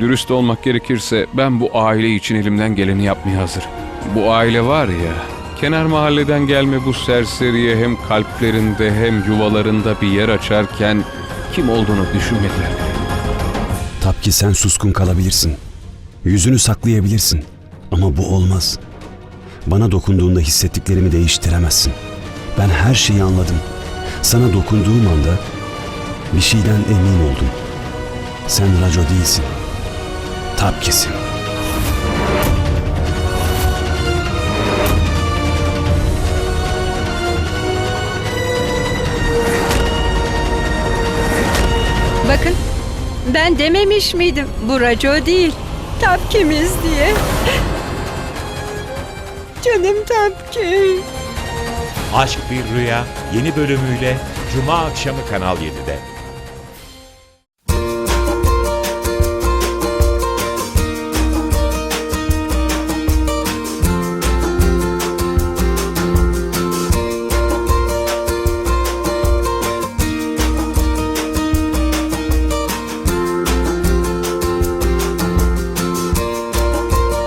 Dürüst olmak gerekirse ben bu aile için elimden geleni yapmaya hazırım. Bu aile var ya, kenar mahalleden gelme bu serseriye hem kalplerinde hem yuvalarında bir yer açarken kim olduğunu düşünmediler. Tapki sen suskun kalabilirsin. Yüzünü saklayabilirsin. Ama bu olmaz. Bana dokunduğunda hissettiklerimi değiştiremezsin. Ben her şeyi anladım. Sana dokunduğum anda bir şeyden emin oldum. Sen Raco değilsin. Tapkisin. Bakın ben dememiş miydim bu raco değil. Tapkimiz diye. Canım Tapki. Aşk Bir Rüya yeni bölümüyle Cuma akşamı Kanal 7'de.